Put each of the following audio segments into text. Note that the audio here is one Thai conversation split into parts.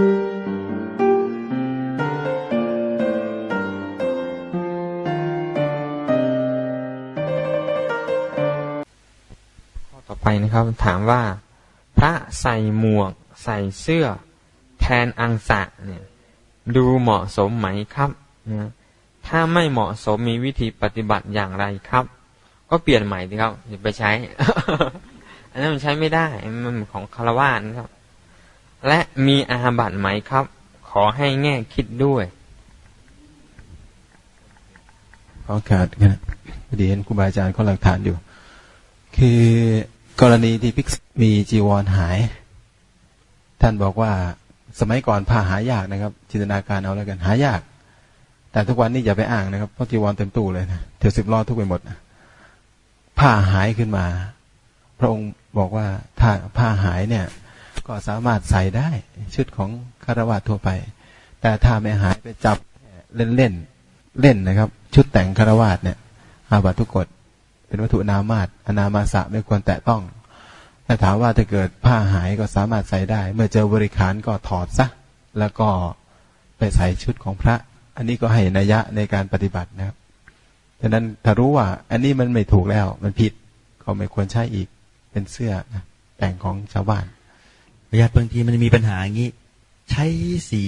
ข้อต่อไปนะครับ ถามว่า พระใส่หมวก ใส่เสื้อ แทนอังสะเนี่ยดูเหมาะสมไหมครับนะถ้าไม่เหมาะสมมีวิธีปฏิบัติอย่างไรครับ ก็เปลี่ยนใหม่ดีครับอย่าไปใช้ อันนั้นมันใช้ไม่ได้ มันของคารวานครับ และมีอาบัติไหมครับ ขอให้แง่คิดด้วยขอขาดนะพอดีเห็นครูบาอาจารย์เขาหลักฐานอยู่ คือกรณีที่ภิกมีจีวรหาย ท่านบอกว่าสมัยก่อนผ้าหายากนะครับ จินตนาการเอาแล้วกันหายาก แต่ทุกวันนี้อย่าไปอ้างนะครับเพราะจีวรเต็มตู้เลยนะเที่ยวสิบล้อทุกไปหมดนะผ้าหายขึ้นมา พระองค์บอกว่าถ้าผ้าหายเนี่ย ก็สามารถใส่ได้ ชุดของคารวะทั่วไป แต่ถ้าไม่หายไปจับเล่นเล่นๆเล่นนะครับ ชุดแต่งคารวาสเนี่ยอาบัตทุกกฎเป็นวัตถุนามาตอนามาสะไม่ควรแตะต้องแต่ถามว่าถ้าเกิดผ้าหายก็สามารถใส่ได้ เมื่อเจอบริขารก็ถอดซะแล้วก็ไปใส่ชุดของพระ อันนี้ก็ให้นัยยะในการปฏิบัตินะครับดังนั้นถ้ารู้ว่า อันนี้มันไม่ถูกแล้ว มันผิดก็ไม่ควรใช้อีกเป็นเสื้อนะแต่งของชาวบ้าน ประหยัดบางทีมันมีปัญหาอย่างนี้ ใช้สี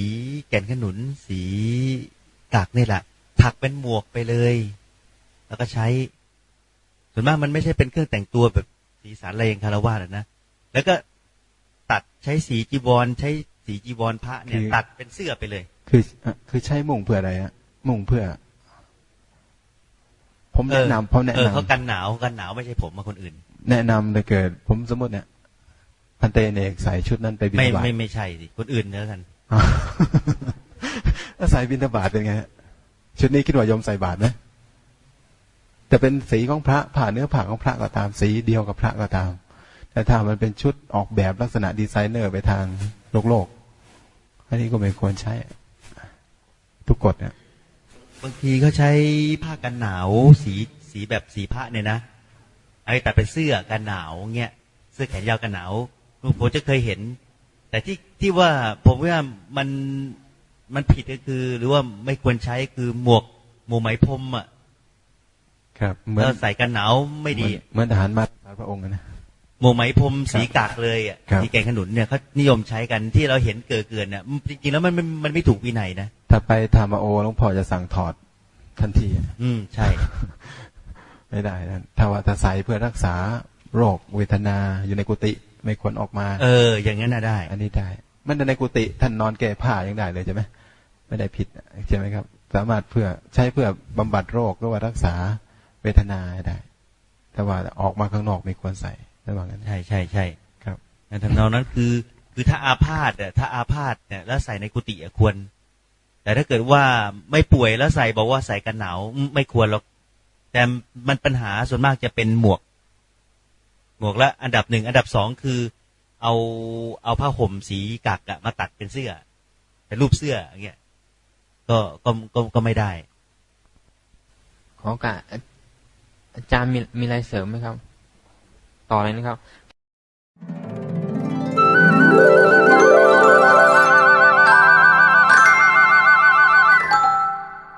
แก่นขนุน สีกากนี่แหละถักเป็นหมวกไปเลย แล้วก็ใช้ ส่วนมากมันไม่ใช่เป็นเครื่องแต่งตัวแบบสีสันอะไรอย่างคารวะนะแล้วก็ตัดใช้สีจีวรใช้สีจีวรพระเนี่ยคือตัดเป็นเสื้อไปเลย คืออะคือใช้มุ่งเพื่ออะไรฮะมุ่งเพื่อ ผมแนะนำผมแนะเออนเขาำกันหนาวกันหนาวไม่ใช่ผมมาคนอื่น แนะนำถ้าเกิด ผมสมมติเนี่ย พันเตเนกใส่ชุดนั้นไปบิณไม่ฑบาตไม่ไม่ใช่สิคนอื่นเนื้อกันอ๋อถ้าใส่บิณฑบาตเป็นไงฮะชุดนี้คิดว่ายอมใส่บาตรไหมแต่เป็นสีของพระผ่าเนื้อผ่าของพระก็ตามสีเดียวกับพระก็ตาม แต่ถ้ามันเป็นชุดออกแบบลักษณะดีไซเนอร์ไปทางโลกโลกอันนี้ก็ไม่ควรใช้ ทุกกฎเนี่ยบางทีเขาใช้ผ้ากันหนาวสีสีแบบสีผ้าเนี่ยนะไอ้แต่เป็นเสื้อกันหนาวเงี้ยเสื้อแขนยาวกันหนาว ผมจะเคยเห็น แต่ที่ที่ว่าผมว่ามันมันผิดก็คือ หรือว่าไม่ควรใช้คือหมวกหมวกไหมพรมอะ ครับเหมือนแล้วใส่กันหนาวไม่ดีเหมือนเหมือนทหารมาพระองค์นะหมวกไหมพรมสีกากเลยอะครับสีแกงขนุนเนี่ยเขานิยมใช้กันที่เราเห็นเกิดเกินเนี่ยจริงๆแล้วมันมันมันไม่ถูกวินัยนะถ้าไปธรรมโอหลวงพ่อจะสั่งถอดทันที อืมใช่ ไม่ได้นะถ้าว่าถ้าใส่เพื่อรักษาโรคเวทนาอยู่ในกุฏิ ไม่ควรออกมา เออ อย่างนั้นน่ะได้ อันนี้ได้ มันในกุฏิท่านนอนแก้ผ้ายังได้เลยใช่ไหมไม่ได้ผิดใช่ไหมครับ สามารถเพื่อใช้เพื่อบำบัดโรคหรือว่ารักษาเวทนาได้ แต่ว่าออกมาข้างนอกไม่ควรใส่ระหว่างนั้นใช่ใช่ใช่ครับในทำนองนั้นคือ คือถ้าอาพาธอะถ้าอาพาธเนี่ยแล้วใส่ในกุฏิอะควร แต่ถ้าเกิดว่าไม่ป่วยแล้วใส่บอกว่าใส่กันหนาวอืมไม่ควรหรอกแต่มันปัญหาส่วนมากจะเป็นหมวก หมวกละอันดับหนึ่งอันดับสองคือ เอาเอาผ้าห่มสีกากอะมาตัดเป็นเสื้อเป็นรูปเสื้ออย่างเงี้ยก็ก็ก็ก็ไม่ได้ ขอกะอาจารย์มีมีอะไรเสริมไหมครับ ต่อเลยนะครับ